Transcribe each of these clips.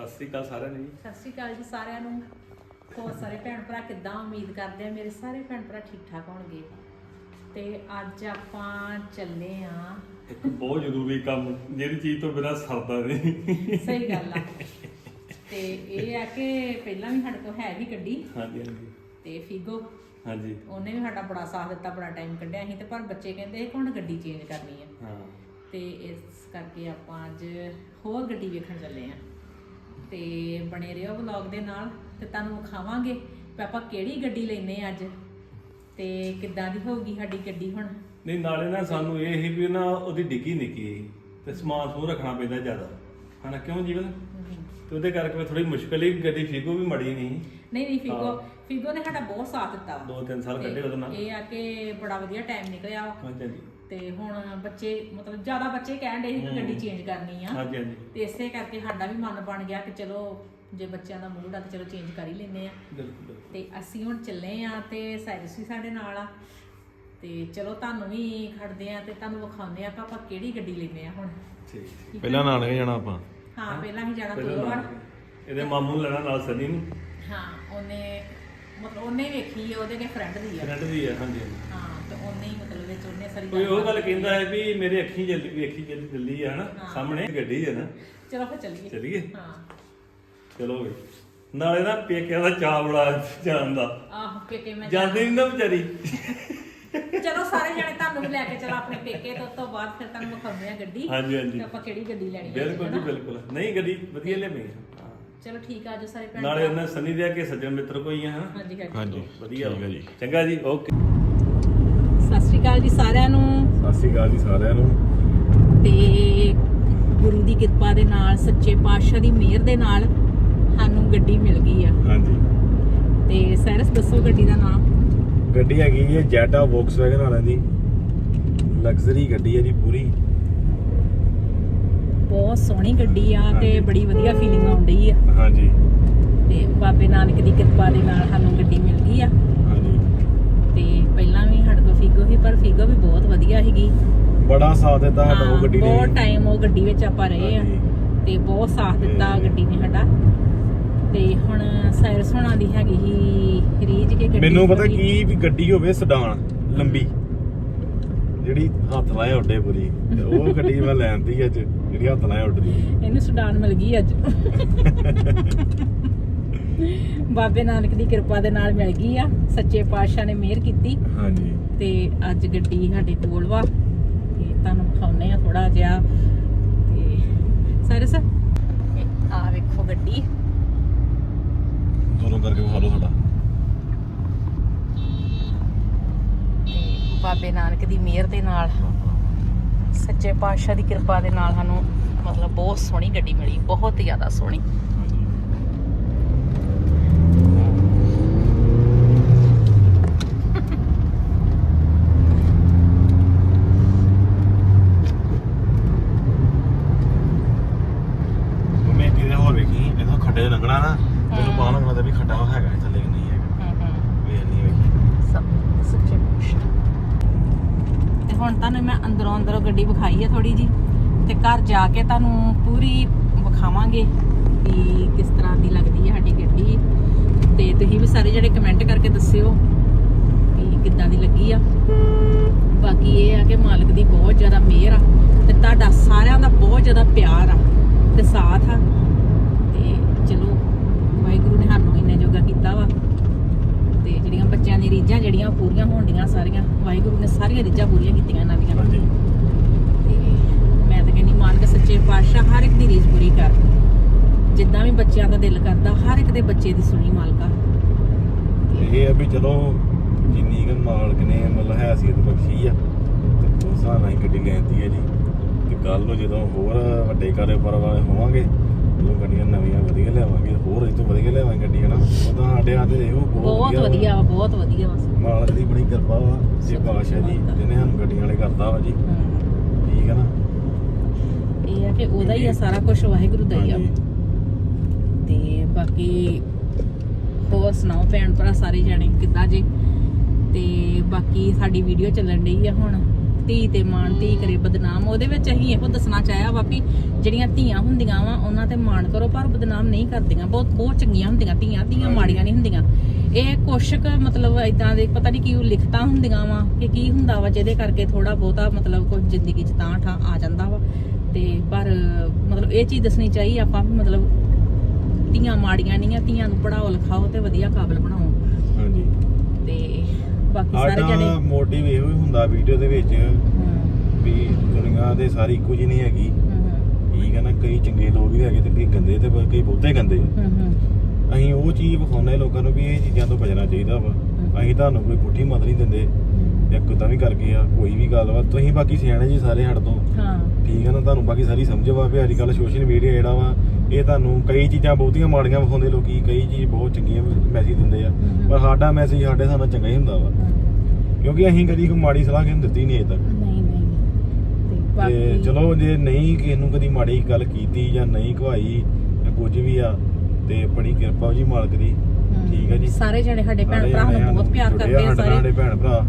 ਸਤਿ ਸ੍ਰੀ ਅਕਾਲ ਸਾਰਿਆਂ ਨੂੰ ਜੀ। ਸਤਿ ਸ਼੍ਰੀ ਅਕਾਲ ਜੀ ਸਾਰਿਆਂ ਨੂੰ। ਹੋਰ ਸਾਰੇ ਭੈਣ ਭਰਾ ਕਿੱਦਾਂ? ਉਮੀਦ ਕਰਦੇ ਆ ਮੇਰੇ ਸਾਰੇ ਭੈਣ ਭਰਾ ਠੀਕ ਠਾਕ ਹੋਣਗੇ। ਤੇ ਅੱਜ ਆਪਾਂ ਚੱਲੇ ਆ ਇੱਕ ਬਹੁਤ ਜ਼ਰੂਰੀ ਕੰਮ ਜਿਹੜੀ ਚੀਜ਼ ਤੋਂ ਬਿਨਾਂ ਸਰਦਾ ਨਹੀਂ। ਸਹੀ ਗੱਲ ਆ। ਤੇ ਇਹ ਆ ਕਿ ਪਹਿਲਾਂ ਵੀ ਸਾਡੇ ਕੋਲ ਹੈ ਵੀ ਗੱਡੀ। ਹਾਂਜੀ ਹਾਂਜੀ। ਤੇ ਫੀਗੋ ਹਾਂਜੀ। ਉਹਨੇ ਵੀ ਸਾਡਾ ਬੜਾ ਸਾਥ ਦਿੱਤਾ ਬੜਾ ਟਾਈਮ ਕੱਢਿਆ ਸੀ ਤੇ ਪਰ ਬੱਚੇ ਕਹਿੰਦੇ ਕਿ ਹੁਣ ਗੱਡੀ ਚੇਂਜ ਕਰਨੀ ਆ? ਹਾਂ। ਤੇ ਇਸ ਕਰਕੇ ਆਪਾਂ ਅੱਜ ਹੋਰ ਗੱਡੀ ਵੇਖਣ ਚੱਲੇ ਆ ਤੇ ਬਣੇ ਰਹੋ ਵਲੌਗ ਦੇ ਨਾਲ ਤੇ ਤੁਹਾਨੂੰ ਵਿਖਾਵਾਂਗੇ ਵੀ ਆਪਾਂ ਕਿਹੜੀ ਗੱਡੀ ਲੈਨੇ ਅੱਜ ਤੇ ਕਿੱਦਾਂ ਦੀ ਹੋਊਗੀ ਸਾਡੀ ਗੱਡੀ ਹੁਣ? ਨਹੀਂ ਨਾਲੇ ਨਾ ਸਾਨੂੰ ਇਹ ਹੀ ਵੀ ਨਾ ਉਹਦੀ ਡਿੱਗੀ ਨਿੱਕੀ ਸੀ ਤੇ ਸਮਾਨ ਸਮੂਨ ਰੱਖਣਾ ਪੈਂਦਾ ਜ਼ਿਆਦਾ। ਹਨਾ ਕਿਉਂ ਜੀਵਨ? ਤੇ ਉਹਦੇ ਕਰਕੇ ਥੋੜੀ ਮੁਸ਼ਕਲ ਹੀ ਗੱਡੀ ਫੀਗੋ ਵੀ ਮੜੀ ਨਹੀਂ ਨਹੀਂ ਨਹੀਂ ਫਿਗੋ ਫਿਗੋ ਨੇ ਸਾਡਾ ਬਹੁਤ ਸਾਥ ਦਿੱਤਾ ਵਾ। ਦੋ ਤਿੰਨ ਸਾਲ ਕੱਢੇ ਉਹਦੇ ਨਾਲ। ਇਹ ਆ ਕਿ ਬੜਾ ਵਧੀਆ ਟਾਈਮ ਨਿਕਲਿਆ ਵਾ। ਹਾਂਜੀ ਹਾਂਜੀ। ਤੇ ਹੁਣ ਬੱਚੇ ਮਤਲਬ ਜ਼ਿਆਦਾ ਬੱਚੇ ਕਹਿਣ ਦੇ ਸੀ ਕਿ ਗੱਡੀ ਚੇਂਜ ਕਰਨੀ ਆ। ਹਾਂਜੀ ਹਾਂਜੀ। ਤੇ ਇਸੇ ਕਰਕੇ ਸਾਡਾ ਵੀ ਮਨ ਬਣ ਗਿਆ ਕਿ ਚਲੋ ਜੇ ਬੱਚਿਆਂ ਦਾ ਮੂਡ ਆ ਤੇ ਚਲੋ ਚੇਂਜ ਕਰ ਹੀ ਲੈਨੇ ਆ। ਬਿਲਕੁਲ ਬਿਲਕੁਲ। ਤੇ ਅਸੀਂ ਹੁਣ ਚੱਲੇ ਆ ਤੇ ਸਾਇਰਸ ਵੀ ਸਾਡੇ ਨਾਲ ਆ। ਤੇ ਚਲੋ ਤੁਹਾਨੂੰ ਵੀ ਖੜਦੇ ਆ ਤੇ ਤੁਹਾਨੂੰ ਵਿਖਾਉਂਦੇ ਆ ਕਿ ਆਪਾਂ ਕਿਹੜੀ ਗੱਡੀ ਲੈਨੇ ਆ ਹੁਣ? ਠੀਕ ਠੀਕ। ਪਹਿਲਾਂ ਨਾਨਕੇ ਜਾਣਾ ਆਪਾਂ। ਹਾਂ ਪਹਿਲਾਂ ਹੀ ਜਾਣਾ ਪਹਿਲਾਂ ਨਾਲ ਇਹਦੇ ਮਾਮੂ ਨੂੰ ਲੈਣਾ ਨਾਲ ਸਨੀ ਨੂੰ। ਹਾਂ ਉਹਨੇ ਮਤਲਬ ਉਹਨੇ ਵੇਖੀ ਹੈ ਉਹਦੇ ਕੇ ਫਰੈਂਡ ਦੀ ਆ। ਫਰੈਂਡ ਦੀ ਹੈ ਹਾਂਜੀ ਹਾਂਜੀ। ਹਾਂ। ਤੇ ਉਹਨੇ ਹੀ ਮਤਲਬ ਵਿੱਚ ਉਹਨੇ ਸਾਰੀ ਕੋਈ ਉਹ ਗੱਲ ਕਹਿੰਦਾ ਹੈ ਵੀ ਮੇਰੇ ਅੱਖੀਂ ਜਲਦੀ ਵੇਖੀ ਜਲਦੀ ਜਲਦੀ ਹੈ ਹਨਾ ਸਾਹਮਣੇ ਗੱਡੀ ਹੈ ਨਾ। ਚਲੋ ਫਿਰ ਚੱਲੀਏ। ਚੱਲੀਏ? ਹਾਂ। ਚਲੋ ਵੀ। ਨਾਲੇ ਨਾ ਪੇਕਿਆਂ ਦਾ ਚਾਅ ਬੜਾ ਜਾਣ ਦਾ। ਆਹ ਪੇਕੇ ਮੈਂ ਜਾਂਦੀ ਨਹੀਂ ਨਾ ਵਿਚਾਰੀ। ਚਲੋ ਸਾਰੇ ਜਣੇ ਤੁਹਾਨੂੰ ਵੀ ਲੈ ਕੇ ਚਲੋ ਆਪਣੇ ਪੇਕੇ ਤੋਂ ਉਸ ਤੋਂ ਬਾਅਦ ਫਿਰ ਤੁਹਾਨੂੰ ਵਿਖਾਉਂਦੇ ਆ ਗੱਡੀ। ਹਾਂਜੀ ਹਾਂਜੀ। ਤੇ ਆਪਾਂ ਕਿਹੜੀ ਗੱਡੀ ਲੈਣੀ ਹੈ ਬਿਲਕੁਲ ਜੀ ਬਿਲਕੁਲ। ਨਹੀਂ ਗੱਡੀ ਵਧੀਆ ਲਿਆਵੀਂ ਹਾਂ। ਚਲੋ ਠੀਕ ਆ ਜੋ ਸਾਰੇ ਭੈਣ ਨਾਲੇ ਉਹਨਾਂ ਸਨੀ ਦੇ ਕੇ ਸੱਜਣ ਮਿੱਤਰ ਕੋਈ ਆ ਹਨਾ? ਹਾਂਜੀ ਹਾਂਜੀ। ਹਾਂਜੀ ਵਧੀਆ। ਚੰਗਾ ਜੀ ਓਕੇ। ਸਤਿ ਸ਼੍ਰੀ ਅਕਾਲ ਜੀ ਸਾਰਿਆਂ ਨੂੰ। ਸਤਿ ਸ਼੍ਰੀ ਅਕਾਲ ਜੀ ਸਾਰਿਆਂ ਨੂੰ। ਤੇ ਗੁਰੂ ਦੀ ਕਿਰਪਾ ਦੇ ਨਾਲ ਸੱਚੇ ਪਾਤਸ਼ਾਹ ਦੀ ਮਿਹਰ ਦੇ ਨਾਲ ਸਾਨੂੰ ਗੱਡੀ ਮਿਲ ਗਈ ਆ। ਹਾਂਜੀ। ਤੇ ਸੈਰਸ ਦੱਸੋ ਗੱਡੀ ਦਾ ਨਾਮ? ਗੱਡੀ ਹੈਗੀ ਹੈ ਜੈਟਾ ਵੋਕਸਵੈਗਨ ਵਾਲਿਆਂ ਦੀ। ਲਗਜ਼ਰੀ ਗੱਡੀ ਹੈ ਜੀ ਪੂਰੀ। ਬਹੁਤ ਸੋਹਣੀ ਗੱਡੀ ਆ ਤੇ। ਬੜੀ ਵਧੀਆ ਫੀਲਿੰਗ ਆਉਂਦੀ ਆ। ਹਾਂਜੀ। ਤੇ ਬਾਬੇ ਨਾਨਕ ਦੀ ਕਿਰਪਾ ਦੇ ਨਾਲ ਸਾਨੂੰ ਗੱਡੀ ਮਿਲ ਗਈ ਆ ਹਾਂਜੀ ਤੇ ਪਹਿਲਾਂ ਵੀ ਸਾਡੇ ਕੋਲ ਫੀਗੋ ਸੀ ਪਰ ਫੀਗੋ ਵੀ ਬਹੁਤ ਵਧੀਆ ਸੀਗੀ। ਬੜਾ ਸਾਥ ਦਿੱਤਾ ਸਾਡਾ ਹਾਂ, ਉਹ ਗੱਡੀ ਨੇ ਬਹੁਤ ਟਾਈਮ ਉਹ ਗੱਡੀ ਵਿੱਚ ਆਪਾਂ ਰਹੇ ਆ ਹਾਂਜੀ। ਤੇ ਬਹੁਤ ਸਾਥ ਦਿੱਤਾ ਤੇ- ਗੱਡੀ ਨੇ ਸਾਡਾ। ਤੇ ਹੁਣ ਸਾਇਰਸ ਹੋਣਾ ਦੀ ਹੈਗੀ ਹੀ ਰੀਜ ਕੇ ਗੱਡੀ ਮੈਨੂੰ ਪਤਾ ਥੋੜ੍ਹੀ- ਕੀ ਵੀ ਗੱਡੀ ਹੋਵੇ ਸਡਾਨ ਲੰਬੀ। ਜਿਹੜੀ ਹੱਥ ਲਾਏ ਉੱਡੇ ਪੂਰੀ। ਤੇ ਉਹ ਗੱਡੀ ਮੈਂ ਲੈਣਦੀ ਅੱਜ ਜਿਹੜੀ ਹੱਥ ਲਾਏ ਉੱਡਦੀ। ਇਹਨੂੰ ਸੁਡਾਨ ਮਿਲ ਗਈ ਅੱਜ। ਬਾਬੇ ਨਾਨਕ ਦੀ ਕਿਰਪਾ ਦੇ ਨਾਲ ਮਿਲ ਗਈ ਆ। ਸੱਚੇ ਪਾਤਸ਼ਾਹ ਨੇ ਮਿਹਰ ਕੀਤੀ। ਹਾਂਜੀ। ਤੇ ਅੱਜ ਗੱਡੀ ਸਾਡੇ ਕੋਲ ਵਾ। ਤੇ ਤੁਹਾਨੂੰ ਵਿਖਾਉਨੇ ਆ ਥੋੜਾ ਜਿਹਾ। ਤੇ ਇਹ ਆ ਵੇਖੋ ਗੱਡੀ। ਦੋਨੋਂ ਕਰਕੇ ਵਿਖਾ ਲਓ ਸਾਡਾ। ਤੇ ਬਾਬੇ ਨਾਨਕ ਦੀ ਮਿਹਰ ਦੇ ਨਾਲ ਸੱਚੇ ਪਾਤਸ਼ਾਹ ਦੀ ਕਿਰਪਾ ਦੇ ਨਾਲ ਸਾਨੂੰ ਮਤਲਬ ਬਹੁਤ ਸੋਹਣੀ ਗੱਡੀ ਮਿਲੀ ਬਹੁਤ ਜ਼ਿਆਦਾ ਸੋਹਣੀ ਹਾਂਜੀ ਮੈਂ ਕਿਤੇ ਹੋਰ ਵੇਖੀ ਇਹਦਾ ਖੱਡੇ 'ਚ ਲੰਘਣਾ ਨਾ ਤੈਨੂੰ ਪਤਾ ਲੱਗਣਾ ਤਾਂ ਵੀ ਖੱਡਾ ਹੈਗਾ ਇਹ ਥੱਲੇ ਕਿ ਨਹੀਂ ਹੈਗਾ ਹੂੰ ਹੂੰ ਵੇਖ ਨਹੀਂ ਵੇਖੀ ਸਭ ਸੱਚੇ ਪਾਤਸ਼ਾਹ ਤੇ ਹੁਣ ਤੁਹਾਨੂੰ ਮੈਂ ਅੰਦਰੋਂ ਅੰਦਰੋਂ ਗੱਡੀ ਵਿਖਾਈ ਹੈ ਥੋੜੀ ਜੀ ਤੇ ਘਰ ਜਾ ਕੇ ਤੁਹਾਨੂੰ ਪੂਰੀ ਵਿਖਾਵਾਂਗੇ ਕਿ ਕਿਸ ਤਰ੍ਹਾਂ ਦੀ ਲੱਗਦੀ ਹੈ ਸਾਡੀ ਗੱਡੀ। ਤੇ ਤੁਸੀਂ ਵੀ ਸਾਰੇ ਜਿਹੜੇ ਕਮੈਂਟ ਕਰਕੇ ਦੱਸਿਓ ਕਿ ਕਿੱਦਾਂ ਦੀ ਲੱਗੀ ਆ। ਬਾਕੀ ਇਹ ਆ ਕਿ ਮਾਲਕ ਦੀ ਬਹੁਤ ਜ਼ਿਆਦਾ ਮਿਹਰ ਆ ਤੇ ਤੁਹਾਡਾ ਸਾਰਿਆਂ ਦਾ ਬਹੁਤ ਜ਼ਿਆਦਾ ਪਿਆਰ ਆ ਤੇ ਸਾਥ ਆ। ਤੇ ਚਲੋ ਵਾਹਿਗੁਰੂ ਨੇ ਸਾਨੂੰ ਇੰਨੇ ਜੋਗਾ ਕੀਤਾ ਵਾ। ਤੇ ਜਿਹੜੀਆਂ ਬੱਚਿਆਂ ਦੀ ਰੀਝਾਂ ਜਿਹੜੀਆਂ ਪੂਰੀਆਂ ਹੋਣਡੀਆਂ ਸਾਰੀਆਂ ਵਾਹਿਗੁਰੂ ਨੇ ਸਾਰੀਆਂ ਰੀਝਾਂ ਪੂਰੀਆਂ ਕੀਤੀਆਂ ਇਹਨਾਂ ਦੀਆਂ। ਤੇ ਸੱਚੇ ਪਾਤਸ਼ਾਹ ਹਰ ਇੱਕ ਦੀ ਰੀਝ ਪੂਰੀ ਕਰ। ਜਿੱਦਾਂ ਵੀ ਬੱਚਿਆਂ ਦਾ ਦਿਲ ਕਰਦਾ ਹਰ ਇੱਕ ਦੇ ਬੱਚੇ ਦੀ ਸੁਣੀ ਮਾਲਕਾ। ਇਹ ਆ ਵੀ ਚਲੋ ਜਿੰਨੀ ਕੁ ਮਾਲਕ ਨੇ ਮਤਲਬ ਹੈਸੀਅਤ ਬਖਸ਼ੀ ਆ ਤੇ ਉਸ ਹਿਸਾਬ ਨਾਲ ਹੀ ਗੱਡੀ ਲੈਂਦੀ ਹੈ ਜੀ। ਤੇ ਕੱਲ ਨੂੰ ਜਦੋਂ ਹੋਰ ਵੱਡੇ ਕਾਰੋਬਾਰ ਵਾਲੇ ਹੋਵਾਂਗੇ ਉਦੋਂ ਗੱਡੀਆਂ ਨਵੀਆਂ ਵਧੀਆ ਲਿਆਵਾਂਗੇ ਹੋਰ ਇਹ ਤੋਂ ਵਧੀਆ ਲਿਆਵਾਂਗੇ ਗੱਡੀਆਂ ਨਾ ਉਹ ਤਾਂ ਸਾਡੇ ਹੱਥ ਦੇਖੋ ਬਹੁਤ ਵਾ। ਵਧੀਆ ਵਾ ਬਹੁਤ ਵਧੀਆ ਬਸ ਮਾਲਕ ਦੀ ਬੜੀ ਕਿਰਪਾ ਵਾ ਜੇ ਪਾਸ਼ਾ ਜੀ ਜਿਹਨੇ ਸਾਨੂੰ ਗੱਡੀਆਂ ਵਾਲੇ ਕਰਦਾ ਵਾ ਜੀ। ਕਿ ਉਹਦਾ ਹੀ ਆ ਸਾਰਾ ਕੁਝ ਵਾਹਿਗੁਰੂ ਦਾ ਹੀ ਆ। ਤੇ ਬਾਕੀ ਹੋਰ ਸੁਣਾਓ ਭੈਣ ਭਰਾ ਸਾਰੇ ਜਾਣੇ ਕਿੱਦਾਂ ਜੇ? ਤੇ ਬਾਕੀ ਸਾਡੀ ਵੀਡੀਓ ਚੱਲਣ ਡਈ ਆ ਹੁਣ। ਧੀ ਤੇ ਮਾਣ ਧੀ ਕਰੇ ਬਦਨਾਮ। ਉਹਦੇ ਵਿੱਚ ਅਸੀਂ ਇਹੋ ਦੱਸਣਾ ਚਾਹਿਆ ਵਾ ਵੀ ਜਿਹੜੀਆਂ ਧੀਆਂ ਹੁੰਦੀਆਂ ਵਾ ਉਹਨਾਂ ਤੇ ਮਾਣ ਕਰੋ ਪਰ ਬਦਨਾਮ ਨਹੀਂ ਕਰਦੀਆਂ। ਬਹੁਤ ਬਹੁਤ ਚੰਗੀਆਂ ਹੁੰਦੀਆਂ ਧੀਆਂ ਧੀਆਂ ਮਾੜੀਆਂ ਨਹੀਂ ਹੁੰਦੀਆਂ। ਇਹ ਕੁਛ ਕੁ ਮਤਲਬ ਇਦਾਂ ਦੇ ਪਤਾ ਨਹੀਂ ਕੀ ਉਹ ਲਿਖਤਾਂ ਹੁੰਦੀਆਂ ਵਾ ਕਿ ਕੀ ਹੁੰਦਾ ਵਾ ਜਿਹਦੇ ਕਰਕੇ ਥੋੜਾ ਬਹੁਤਾ ਮਤਲਬ ਕੁਝ ਜ਼ਿੰਦਗੀ 'ਚ ਤਾਂ ਠਾਂ ਆ ਜਾਂਦਾ ਵਾ। ਤੇ ਪਰ ਮਤਲਬ ਇਹ ਚੀਜ਼ ਦੱਸਣੀ ਚਾਹੀ ਆਪਾਂ ਵੀ ਮਤਲਬ ਧੀਆਂ ਮਾੜੀਆਂ ਨਹੀਂ ਆ ਧੀਆਂ ਨੂੰ ਪੜਾਓ ਲਿਖਾਓ ਤੇ ਵਧੀਆ ਕਾਬਲ ਬਣਾਓ। ਹਾਂਜੀ। ਤੇ ਬਾਕੀ ਸਾਰੇ ਜਣੇ ਸਾਡਾ ਮੋਟਿਵ ਇਹੋ ਹੀ ਹੁੰਦਾ ਵੀਡੀਓ ਦੇ ਵਿੱਚ ਹਮ, ਵੀ ਦੁਨੀਆ ਦੇ ਸਾਰੀ ਇੱਕੋ ਜਿਹੀ ਨਹੀਂ ਹੈਗੀ। ਹਮ, ਠੀਕ ਹੈ ਨਾ ਕਈ ਚੰਗੇ ਲੋਕ ਵੀ ਹੈਗੇ ਤੇ ਕਈ ਗੰਦੇ ਤੇ ਕਈ ਬਹੁਤੇ ਗੰਦੇ ਆ। ਹਮ, ਹਮ, ਅਸੀਂ ਉਹ ਚੀਜ਼ ਵਿਖਾਉਂਦੇ ਲੋਕਾਂ ਨੂੰ ਵੀ ਇਹ ਚੀਜ਼ਾਂ ਤੋਂ ਬਚਣਾ ਚਾਹੀਦਾ ਵਾ। ਅਸੀਂ ਤੁਹਾਨੂੰ ਕੋਈ ਪੁੱਠੀ ਮਤ ਨਹੀਂ ਦਿੰਦੇ। ਹਮ, ਜਾਂ ਕਿਦਾਂ ਵੀ ਕਰਕੇ ਆ ਕੋਈ ਵੀ ਗੱਲ ਵਾ। ਤੁਸੀਂ ਬਾਕੀ ਸਿਆਣੇ ਜੀ ਸਾਰੇ ਹੱਟ ਤੋਂ ਹਾਂ। ਠੀਕ ਹੈ ਨਾ ਤੁਹਾਨੂੰ ਬਾਕੀ ਸਾਰੀ ਸਮਝ ਵਾ ਵੀ ਅੱਜ ਕੱਲ ਸੋਸ਼ਲ ਮੀਡੀਆ ਜਿਹੜਾ ਵਾ ਇਹ ਤੁਹਾਨੂੰ ਕਈ ਚੀਜ਼ਾਂ ਬਹੁਤੀਆਂ ਮਾੜੀਆਂ ਵਿਖਾਉਂਦੇ ਲੋਕੀ ਕਈ ਚੀਜ਼ ਬਹੁਤ ਚੰਗੀਆਂ ਮੈਸੇਜ ਦਿੰਦੇ ਆ। ਪਰ ਸਾਡਾ ਮੈਸੇਜ ਸਾਡੇ ਸਾਨੂੰ ਚੰਗਾ ਹੀ ਹੁੰਦਾ ਵਾ। ਕਿਉਂਕਿ ਅਸੀਂ ਕਦੀ ਕੋਈ ਮਾੜੀ ਸਲਾਹ ਕਿਸੇ ਨੂੰ ਦਿੱਤੀ ਨਹੀਂ ਅਜੇ ਤੱਕ। ਨਹੀਂ ਨਹੀਂ ਤੇ ਤੇ ਬਾਕੀ ਚਲੋ ਜੇ ਨਹੀਂ ਕਿਸੇ ਨੂੰ ਕਦੀ ਮਾੜੀ ਗੱਲ ਕੀਤੀ ਜਾਂ ਨਹੀਂ ਖਵਾਈ ਜਾਂ ਕੁਝ ਵੀ ਆ ਤੇ ਬੜੀ ਕਿਰਪਾ ਜੀ ਮਾਲਕ ਦੀ। ਠੀਕ ਹੈ ਜੀ। ਸਾਰੇ ਜਣੇ ਸਾਡੇ ਭੈਣ ਸਾਰੇ ਭਰਾ ਨੂੰ ਬਹੁਤ ਪਿਆਰ ਕਰਦੇ ਆ ਨਾਲ ਸਾਡੇ ਸਾਰੇ। ਭੈਣ ਭਰਾ।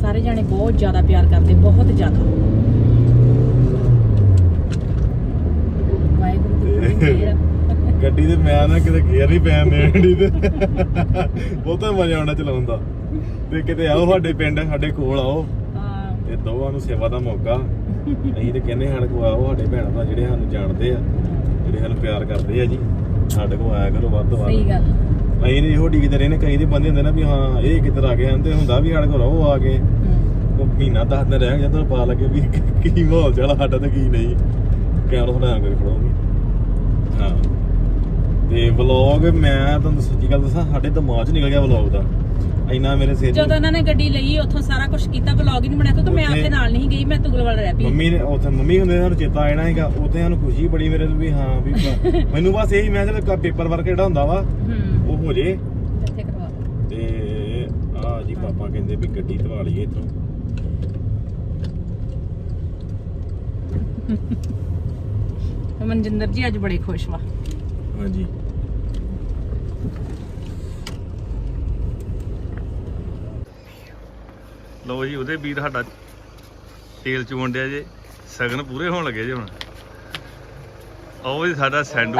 ਸਾਰੇ ਜਣੇ ਬਹੁਤ ਜ਼ਿਆਦਾ ਪਿਆਰ ਕਰਦੇ ਬਹੁਤ ਜ਼ਿਆਦਾ ਵਾਹਿਗੁਰੂ ਦੀ ਤੇ- ਮਿਹਰ। ਗੱਡੀ ਤੇ ਮੈਂ ਨਾ ਕਿਤੇ ਗੇਅਰ ਨਹੀਂ ਪੈਣ ਦੇਣੀ ਤੇ। ਬਹੁਤਾ ਮਜ਼ਾ ਆਉਣਾ ਚਲਾਉਣ ਦਾ। ਤੇ ਕਿਤੇ ਆਓ ਸਾਡੇ ਪਿੰਡ ਸਾਡੇ ਕੋਲ ਆਓ। ਹਾਂ। ਤੇ ਦੋਵਾਂ ਨੂੰ ਸੇਵਾ ਦਾ ਮੌਕਾ। ਅਸੀਂ ਤੇ ਕਹਿੰਦੇ ਸਾਡੇ ਕੋਲ ਆਓ ਸਾਡੇ ਭੈਣ ਭਰਾ ਜਿਹੜੇ ਸਾਨੂੰ ਜਾਣਦੇ ਆ ਜਿਹੜੇ ਸਾਨੂੰ ਪਿਆਰ ਕਰਦੇ ਆ ਜੀ ਸਾਡੇ ਕੋਲ ਆਇਆ ਕਰੋ ਵੱਧ ਤੋਂ ਵੱਧ। ਸਹੀ ਗੱਲ। ਅਸੀਂ ਨੇ ਇਹੋ ਡੀਕਦੇ ਰਹੇ ਨੇ ਕਈ ਦੇ ਬੰਦੇ ਹੁੰਦੇ ਨਾ ਵੀ ਹਾਂ ਇਹ ਕਿੱਧਰ ਆ ਗਏ ਹਨ ਤੇ ਹੁੰਦਾ ਵੀ ਸਾਡੇ ਕੋਲ ਰਹੋ ਆ ਕੇ। ਹਮ, ਉਹ ਮਹੀਨਾ ਦਸ ਦਿਨ ਰਹਿ ਜਾਂਦਾ ਪਤਾ ਲੱਗੇ ਵੀ ਕੀ ਮਾਹੌਲ ਚੱਲ ਸਾਡਾ ਤੇ ਕੀ ਨਹੀਂ। ਕੈਮਰਾ ਥੋੜਾ ਕੋਈ ਖੜੋਗੇ ਹਾਂ। ਤੇ ਵਲੌਗ ਮੈਂ ਤੁਹਾਨੂੰ ਸੱਚੀ ਗੱਲ ਦੱਸਾਂ ਸਾਡੇ ਦਿਮਾਗ 'ਚ ਨਿਕਲ ਗਿਆ ਵਲੌਗ ਦਾ। ਇੰਨਾ ਮੇਰੇ ਸਿਰ 'ਚ- ਜਦੋਂ ਇਹਨਾਂ ਨੇ ਗੱਡੀ ਲਈ ਉੱਥੋਂ ਸਾਰਾ ਕੁਝ ਕੀਤਾ ਵਲੌਗ ਹੀ ਨਹੀਂ ਬਣਿਆ ਕਿਉਂਕਿ ਮੈਂ ਉੱਥੇ- ਨਾਲ ਨਹੀਂ ਗਈ ਮੈਂ ਤੁਗਲਵਾਲ ਰਹਿ ਪਈ। ਮੰਮੀ ਨੇ ਉੱਥੇ ਮੰਮੀ ਹੁੰਦੇ ਸਾਨੂੰ ਚੇਤਾ ਆਣਾ ਹੈਗਾ ਉੱਥੇ ਸਾਨੂੰ ਖੁਸ਼ੀ ਬੜੀ ਮੇਰੇ ਨੂੰ ਵੀ ਹਾਂ ਵੀ ਬ- ਮੈਨੂੰ ਬਸ ਇਹੀ ਮੈਂ ਚਲ ਪੇਪਰ ਵਰਕ ਜਿਹੜਾ ਹੁੰਦਾ ਵਾ ਹੂੰ। ਉਹ ਹੋ ਜੇ। ਇੱਥੇ ਕਰਵਾ ਦਿਓ। ਤੇ ਆ ਜੀ ਪਾਪਾ ਕਹਿੰਦੇ ਵੀ ਗੱਡੀ ਧਵਾ ਲਈਏ ਇੱਥੋਂ। ਤੇ ਮਨਜਿੰਦਰ ਜੀ ਅੱਜ ਬੜੇ ਖੁਸ਼ ਵਾ। ਹਾਂਜੀ। ਲਓ ਜੀ, ਉਹਦੇ ਵੀਰ ਸਾਡਾ ਤੇਲ ਚੋਣ ਡਿਆ ਜੇ। ਸਗਨ ਪੂਰੇ ਹੋਣ ਲੱਗੇ ਜੇ ਹੁਣ। ਆਓ ਜੀ, ਸਾਡਾ ਸੈਂਡੂ।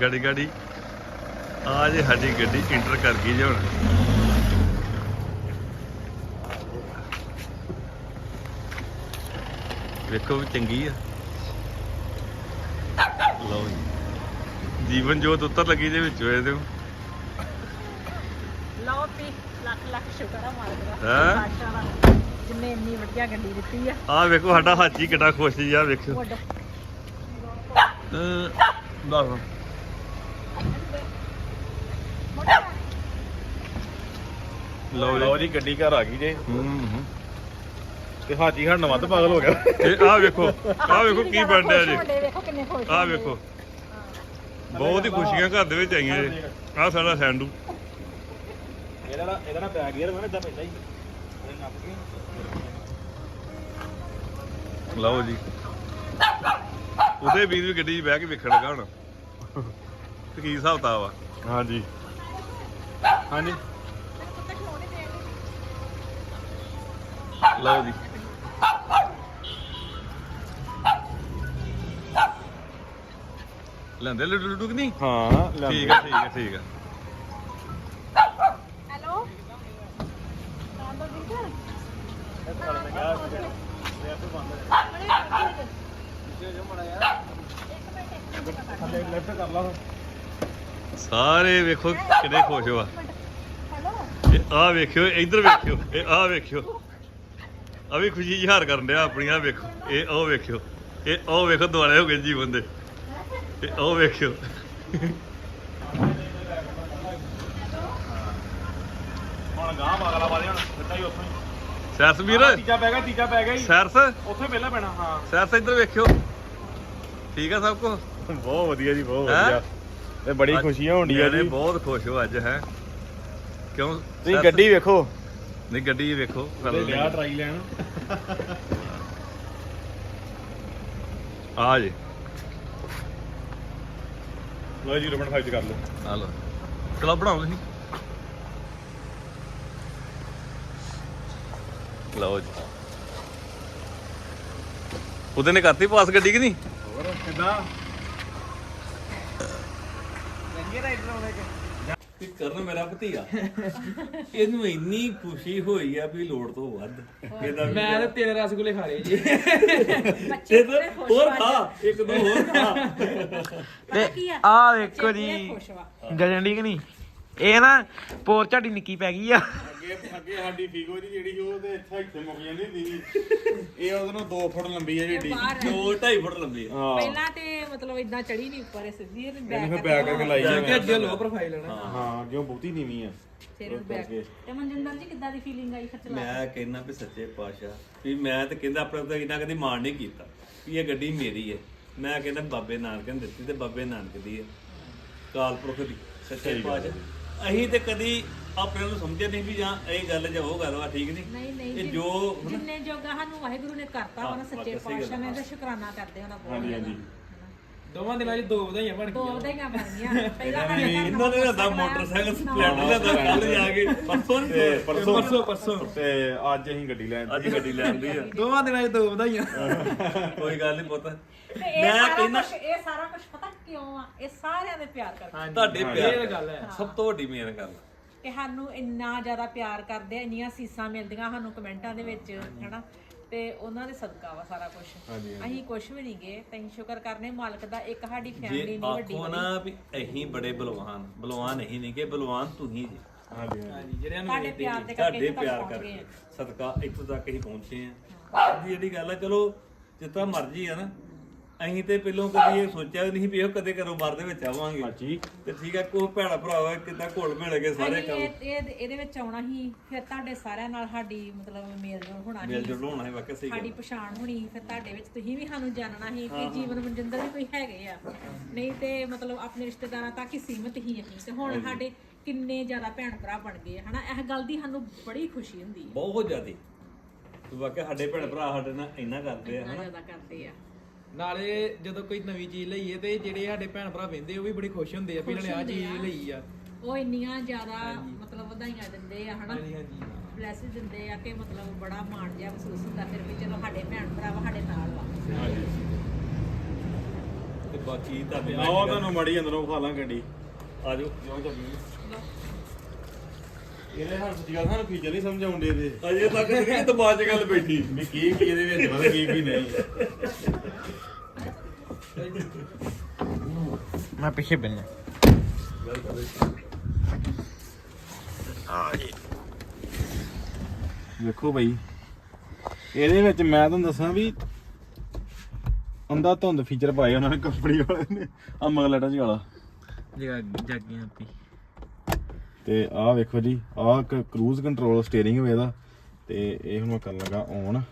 ਗਾੜੀ ਗਾੜੀ। ਆ ਜੇ ਸਾਡੀ ਗੱਡੀ ਇੰਟਰ ਕਰ ਗਈ ਜੇ ਹੁਣ। ਵੇਖੋ ਵੀ ਚੰਗੀ ਆ ਲਓ ਜੀ ਜੀਵਨ ਜੋਤ ਉੱਤਰ ਲੱਗੀ ਜੇ ਵਿੱਚੋਂ ਇਹਦੇ ਲਓ ਪੀ ਲੱਖ ਲੱਖ ਸ਼ੁਕਰ ਆ ਮਾਲਕ ਹੈਂ? ਬਾਦਸ਼ਾਹ ਦਾ। ਜਿੰਨੇ ਇੰਨੀ ਵਧੀਆ ਗੱਡੀ ਦਿੱਤੀ ਆ। ਆ ਵੇਖੋ ਸਾਡਾ ਹਾਜੀ ਕਿੱਡਾ ਖੁਸ਼ ਜੀ ਆ ਵੇਖਿਓ ਵੱਡਾ। ਅਹ ਦੱਸ। ਲਓ ਲਓ ਜੀ ਗੱਡੀ ਘਰ ਆ ਗਈ ਜੇ। ਹੂੰ ਹੂੰ। ਤੇ ਹਾਜੀ ਸਾਡਾ ਵੱਧ ਪਾਗਲ ਹੋ ਗਿਆ। ਇਹ ਆ ਵੇਖੋ ਆ ਵੇਖੋ ਕੀ ਬਣ ਰਿਹਾ ਜੀ। ਵੇਖੋ ਕਿੰਨੇ ਖੁਸ਼ ਆ ਵੇਖੋ। ਬਹੁਤ ਹੀ ਖੁਸ਼ੀਆਂ ਘਰ ਦੇ ਵਿੱਚ ਆਈਆਂ ਜੀ। ਆ ਸਾਡਾ ਸੈਂਡੂ। ਇਹਦਾ ਨਾ ਇਹਦਾ ਨਾ ਬੈਗ ਯਾਰ ਮੈਂ ਇਦਾਂ ਪੈਂਦਾ ਹੀ ਨੱਪ ਕੇ ਲਓ ਜੀ। ਉਹਦੇ ਵੀਰ ਵੀ ਗੱਡੀ 'ਚ ਬਹਿ ਕੇ ਵੇਖਣ ਲੱਗਾ ਹੁਣ। ਤੇ ਕੀ ਹਿਸਾਬ ਤਾ ਵਾ ਹਾਂਜੀ। ਹਾਂਜੀ। ਲਓ ਜੀ। ਲੈਂਦੇ ਲੱਡੂ ਲੱਡੂ ਕਿ ਨਹੀਂ? ਹਾਂ ਠੀਕ ਹੈ ਠੀਕ ਹੈ ਠੀਕ ਹੈ ਹੈਲੋ? ਲੈਫਟ ਕਰ ਲਾ ਸਾਰੇ ਵੇਖੋ ਕਿੰਨੇ ਖੁਸ਼ ਹੋਆ ਇਹ ਆ ਵੇਖਿਓ ਇੱਧਰ ਵੇਖਿਓ ਇਹ ਆ ਵੇਖਿਓ। ਆ ਵੀ ਖੁਸ਼ੀ ਇਜ਼ਹਾਰ ਕਰਨ ਡਿਆ ਆਪਣੀ ਆ ਵੇਖੋ। ਇਹ ਉਹ ਵੇਖਿਓ ਇਹ ਉਹ ਵੇਖੋ ਦੁਆਲੇ ਹੋ ਗਏ ਜੀਵਨ ਦੇ ਇਹ ਉਹ ਵੇਖਿਓ। ਹੁਣ ਗਾਂ ਪਾਗਲਾ ਵਾਲੇ ਹੁਣ ਸਿੱਧਾ ਹੀ ਉੱਥੋਂ ਹੀ। ਸੈਰਸ ਵੀਰ? ਤੀਜਾ ਪੈ ਗਿਆ ਤੀਜਾ ਪੈ ਗਿਆ ਜੀ। ਸੈਰਸ? ਉੱਥੇ ਪਹਿਲਾਂ ਪੈਣਾ ਹਾਂ। ਸੈਰਸ ਇੱਧਰ ਵੇਖਿਓ। ਠੀਕ ਆ ਸਭ ਕੁਝ ਬਹੁਤ ਵਧੀਆ ਜੀ ਬਹੁਤ ਹੈਂ? ਵਧੀਆ। ਤੇ ਬੜੀ ਖੁਸ਼ੀ ਹੋਣੀ ਆ ਨਿਆਣੇ ਜੀ। ਬਹੁਤ ਖੁਸ਼ ਹੋ ਅੱਜ ਹੈ? ਕਿਉਂ? ਤੁਸੀਂ ਸੈਰਸ- ਗੱਡੀ ਵੇਖੋ। ਨਹੀਂ ਗੱਡੀ ਵੇਖੋ ਕਰ ਤੇ ਲੈਂਦੇ ਲਿਆ ਟਰਾਈ ਲੈਣ। ਆ ਜੀ। ਉਹਦੇ ਨੇ ਕਰਤੀ ਪਾਸ ਗੱਡੀ ਕਿ ਨਹੀਂ? ਹੋਰ ਕਿਦਾਂ? ਚੰਗੇ ਰਾਈਡਰ ਆਉਂਦੇ ਕਿ ਤੇ ਕਰਨ ਮੇਰਾ ਭਤੀਆ। ਇਹਨੂੰ ਇੰਨੀ ਖੁਸ਼ੀ ਹੋਈ ਆ ਵੀ ਲੋੜ ਤੋਂ ਵੱਧ। ਇਹਦਾ ਵੀ- ਮੈਂ ਤਾਂ ਤਿੰਨ ਰਸਗੁੱਲੇ ਖਾ ਲਏ ਜੀ। ਤੇ ਤਾਂ ਹੋਰ ਖਾ ਇੱਕ ਦੋ ਹੋਰ ਖਾ। ਪਤਾ ਕੀ ਆ? ਆ ਵੇਖੋ ਬੱਚੇ ਜੀ ਖੁਸ਼ ਵਾ। ਦੀ ਕਿ ਨਹੀਂ? ਇਹ ਨਾ ਪੋਰ ਝਾੜੀ ਨਿੱਕੀ ਪੈ ਗਈ ਆ। ਅੱਗੇ ਅੱਗੇ ਸਾਡੀ ਫੀਗੋ ਦੀ ਜਿਹੜੀ ਉਹ ਤੇ ਇੱਥੇ ਇੱਥੇ ਮੁੱਕ ਜਾਂਦੀ ਸੀ। ਇਹ ਉਹਦੇ ਨਾਲ 2 ਫੁੱਟ ਲੰਬੀ ਹੈ ਜਿਹੜੀ। ਬਾਹਰ ਹੈ। ਦੋ ਢਾਈ ਫੁੱਟ ਲੰਬੀ ਆ। ਹਾਂ। ਪਹਿਲਾਂ ਤੇ ਮਤਲਬ ਇਦਾਂ ਚੜੀ ਨਹੀਂ ਉੱਪਰ ਇਹ ਸਿੱਧੀ ਇਹਨੇ ਇਹਨੇ ਫਿਰ ਬੈਕ ਬੈਕ ਕਰਕੇ ਲਾਈ ਜਾ ਕਿ ਅੱਗੇ ਲੋ ਪ੍ਰੋਫਾਈਲ ਹੈ ਨਾ। ਹਾਂ ਕਿਉਂ ਬਹੁਤੀ ਨੀਵੀਂ ਆ। ਫਿਰ ਬੈਕ ਤੇ ਮਨਜਿੰਦਰ ਜੀ ਕਿੱਦਾਂ ਦੀ ਫੀਲਿੰਗ ਆਈ ਫਿਰ ਚਲਾ ਮੈਂ ਕਹਿੰਦਾ ਵੀ ਸੱਚੇ ਪਾਤਸ਼ਾਹ ਵੀ ਮੈਂ ਤੇ ਕਹਿੰਦਾ ਆਪਣੇ ਉੱਤੇ ਇਹਨਾਂ ਕਦੀ ਮਾਣ ਨਹੀਂ ਕੀਤਾ ਵੀ ਇਹ ਗੱਡੀ ਮੇਰੀ ਹੈ ਮੈਂ ਕਹਿੰਦਾ ਬਾਬੇ ਨਾਨਕ ਨੇ ਦਿੱਤੀ ਤੇ ਬਾਬੇ ਨਾਨਕ ਦੀ ਹੈ ਕਾਲ ਪੁਰਖ ਦੀ ਸੱਚੇ ਪਾਤਸ਼ਾਹ। ਅਸੀਂ ਤੇ ਕਦੀ ਆਪਣੇ ਨੂੰ ਸਮਝਿਆ ਨਹੀਂ ਵੀ ਜਾਂ ਇਹ ਗੱਲ ਜਾਂ ਉਹ ਗੱਲ ਵਾ ਠੀਕ ਨਹੀਂ? ਨਹੀਂ ਨਹੀਂ ਇਹ ਜਿ- ਜਿੰਨੇ ਜੋਗਾ ਸਾਨੂੰ ਵਾਹਿਗੁਰੂ ਨੇ ਕਰਤਾ ਵਾ ਨਾ ਸੱਚੇ ਪਾਤਸ਼ਾਹ ਨੇ ਤੇ ਸ਼ੁਕਰਾਨਾ ਕਰਦੇ ਹਾਂ ਨਾ ਬਹੁਤ ਹਾਂਜੀ ਹਾਂਜੀ। ਦੋਵਾਂ ਦਿਨਾਂ 'ਚ ਦੋ ਵਧਾਈਆਂ ਬਣ ਦੋ ਗਈਆਂ। ਵਧਾਈਆਂ ਬਣ ਗਈਆਂ। ਪਹਿਲਾਂ ਘਰ ਇਹਨਾਂ ਨੇ ਤਾਂ ਮੋਟਰਸਾਈਕਲ ਸਪਲੈਂਡਰ ਲਿਆਂਦਾ ਕੱਲ ਜਾ ਕੇ। ਪਰਸੋਂ ਨੀ ਤੇ। ਪਰਸੋਂ। ਪਰਸੋਂ ਪਰਸੋਂ। ਤੇ ਅੱਜ ਅਸੀਂ ਗੱਡੀ ਲੈਣ ਅੱਜ ਗੱਡੀ ਲੈਂਦੀ ਆ। ਦੋਵਾਂ ਦਿਨਾਂ 'ਚ ਦੋ ਵਧਾਈਆਂ। ਕੋਈ ਗੱਲ ਨਹੀਂ ਪੁੱਤ। ਤੇ ਇਹ ਮੈਂ ਸਾਰਾ ਕਹਿੰਦਾ ਕੁਝ ਇਹ ਸਾਰਾ ਕੁਝ ਪਤਾ ਕਿਉਂ ਆ? ਇਹ ਸਾਰਿਆਂ ਦੇ ਪਿਆਰ ਕਰਕੇ ਤੁਹਾਡੇ ਪਿਆਰ ਇਹ ਗੱਲ ਹੈ। ਸਭ ਤੋਂ ਵੱਡੀ ਮੇਨ ਗੱਲ। ਕਿ ਸਾਨੂੰ ਇੰਨਾ ਜ਼ਿਆਦਾ ਪਿਆਰ ਕਰਦੇ ਆ ਇੰਨੀਆਂ ਸੀਸਾਂ ਮਿਲਦੀਆਂ ਸਾਨੂੰ ਕਮੈਂਟਾਂ ਦੇ ਵਿੱਚ ਹਨਾ? ਤੇ ਉਹਨਾਂ ਦੇ ਸਦਕਾ ਵਾ ਸਾਰਾ ਕੁਝ ਅਸੀਂ ਕੁਝ ਵੀ ਨਹੀਂ ਗਏ ਤੇ ਅਸੀਂ ਸ਼ੁਕਰ ਕਰਨੇ ਮਾਲਕ ਦਾ ਇੱਕ ਸਾਡੀ ਫੈਮਿਲੀ ਜੇ ਨਹੀਂ ਵੱਡੀ ਆਖੋ ਨਾ ਵੀ ਅਸੀਂ ਬੜੇ ਬਲਵਾਨ ਬਲਵਾਨ ਨਹੀਂ ਨਹੀਂ ਕਿ ਬਲਵਾਨ ਤੁਸੀਂ ਜੀ। ਹਾਂਜੀ ਹਾਂਜੀ। ਹਾਂਜੀ ਜਿਹੜਿਆਂ ਨੂੰ ਸਾਡੇ ਪਿਆਰ ਦੇ ਕਰਕੇ ਤੁਹਾਡੇ ਇੱਥੇ ਤੱਕ ਪਿਆਰ ਪਹੁੰਚ ਗਏ ਕਰਕੇ ਆ ਸਦਕਾ ਇੱਥੋਂ ਤੱਕ ਅਸੀਂ ਪਹੁੰਚੇ ਆ ਦੀ ਜਿਹੜੀ ਗੱਲ ਆ ਚਲੋ ਜਿੱਦਾਂ ਮਰਜ਼ੀ ਆ ਨਾ। ਅਸੀਂ ਤੇ ਪਹਿਲੋਂ ਕਦੀ ਇਹ ਸੋਚਿਆ ਵੀ ਨਹੀਂ ਵੀ ਇਹ ਕਦੇ ਕਾਰੋਬਾਰ ਦੇ ਵਿੱਚ ਆਵਾਂਗੇ। ਹਾਂਜੀ। ਤੇ ਠੀਕ ਆ ਕੋਈ ਭੈਣਾ ਭਰਾ ਵਾ ਕਿੱਦਾਂ ਘੁਲ ਮਿਲ ਕੇ ਸਾਰੇ ਕੰਮ? ਇਹ ਇਹ- ਇਹਦੇ ਵਿੱਚ ਆਉਣਾ ਹੀ ਫਿਰ ਤੁਹਾਡੇ ਸਾਰਿਆਂ ਨਾਲ ਸਾਡੀ ਮਤਲਬ ਮੇਲ ਜੋਲ ਹੋਣਾ ਮਿਲ ਸੀ ਜੁਲ ਹੋਣਾ ਹੈ ਵਾਕਿਆ ਸਹੀ ਸਾਡੀ ਪਛਾਣ ਹੋਣੀ ਫਿਰ ਤੁਹਾਡੇ ਵਿੱਚ ਤੁਸੀਂ ਵੀ ਸਾਨੂੰ ਜਾਣਨਾ ਸੀ ਕਿ ਜੀਵਨ ਮਨਜਿੰਦਰ ਵੀ ਕੋਈ ਹੈਗੇ ਆ। ਨਹੀਂ ਤੇ ਮਤਲਬ ਆਪਣੇ ਰਿਸ਼ਤੇਦਾਰਾਂ ਤੱਕ ਹੀ ਸੀਮਤ ਹੀ ਅਸੀਂ। ਤੇ ਹੁਣ ਸਾਡੇ ਕਿੰਨੇ ਜ਼ਿਆਦਾ ਭੈਣ ਭਰਾ ਬਣ ਗਏ ਆ, ਹਨਾ? ਇਹ ਗੱਲ ਦੀ ਸਾਨੂੰ ਬੜੀ ਖੁਸ਼ੀ ਹੁੰਦੀ ਹੈ ਬਹੁਤ ਜ਼ਿਆਦੀ। ਵਾਕਿਆ ਸਾਡੇ ਭੈਣ ਭਰਾ ਸਾਡੇ ਨਾਲ ਇੰਨਾ ਕਰਦੇ ਆ ਇੰਨਾ ਹਨਾ? ਜ਼ਿਆਦਾ ਕਰਦੇ ਆ। ਨਾਲੇ ਜਦੋਂ ਕੋਈ ਨਵੀਂ ਚੀਜ਼ ਲਈਏ ਤੇ ਜਿਹੜੇ ਸਾਡੇ ਭੈਣ ਭਰਾ ਵਹਿੰਦੇ ਉਹ ਵੀ ਬੜੀ ਖੁਸ਼ ਹੁੰਦੇ ਆ ਵੀ ਇਹਨਾਂ ਨੇ ਆ ਚੀਜ਼ ਲਈ ਆ। ਉਹ ਇੰਨੀਆਂ ਜ਼ਿਆਦਾ ਮਤਲਬ ਵਧਾਈਆਂ ਦਿੰਦੇ ਆ ਹਨਾ? ਹਾਂਜੀ ਹਾਂਜੀ। ਬਲੇਸਿੰਗ ਦਿੰਦੇ ਆ ਕਿ ਮਤਲਬ ਬੜਾ ਮਾਣ ਜਿਹਾ ਮਹਿਸੂਸ ਹੁੰਦਾ ਫਿਰ ਵੀ ਚਲੋ ਸਾਡੇ ਭੈਣ ਭਰਾ ਵਾ ਸਾਡੇ ਨਾਲ ਵਾ। ਤੇ ਬਾਕੀ ਤੁਹਾਡੇ ਆਓ ਤੁਹਾਨੂੰ ਮੜੀ ਅੰਦਰੋਂ ਖਾ ਲਾਂ ਗੱਡੀ। ਆਜੋ। ਇਹਦੇ ਹਰ ਸੱਚੀ ਗੱਲ ਸਾਨੂੰ ਫੀਚਰ ਨਹੀਂ ਸਮਝ ਆਉਂਦੇ ਇਹਦੇ। ਅਜੇ ਤੱਕ ਨਹੀਂ ਦਿਮਾਗ 'ਚ ਗੱਲ ਬੈਠੀ। ਵੀ ਕੀ ਕੀ ਇਹਦੇ ਵਿੱਚ ਮਤਲਬ ਕੀ ਕੀ ਨਹੀਂ। ਮੈਂ ਪਿੱਛੇ ਬੰਨਾ ਵੇਖੋ ਬਈ ਇਹਦੇ ਵਿੱਚ ਮੈਂ ਤੁਹਾਨੂੰ ਦੱਸਾਂ ਵੀ ਅੰਦਾ ਧੁੰਦ ਫੀਚਰ ਪਾਏ ਉਹਨਾਂ ਨੇ ਕੰਪਨੀ ਵਾਲੇ ਨੇ ਆ ਮਗਲਟਾ ਜੀ ਵਾਲਾ। ਜਗਾ ਜਾਗੀਆਂ ਆਪੀ। ਤੇ ਆਹ ਵੇਖੋ ਜੀ ਆਹ ਕਰੂਜ਼ ਕੰਟਰੋਲ ਸਟੀਅਰਿੰਗ ਹੋਵੇ ਇਹਦਾ ਤੇ ਇਹ ਹੁਣ ਮੈਂ ਕਰਨ ਲੱਗਾ ਔਨ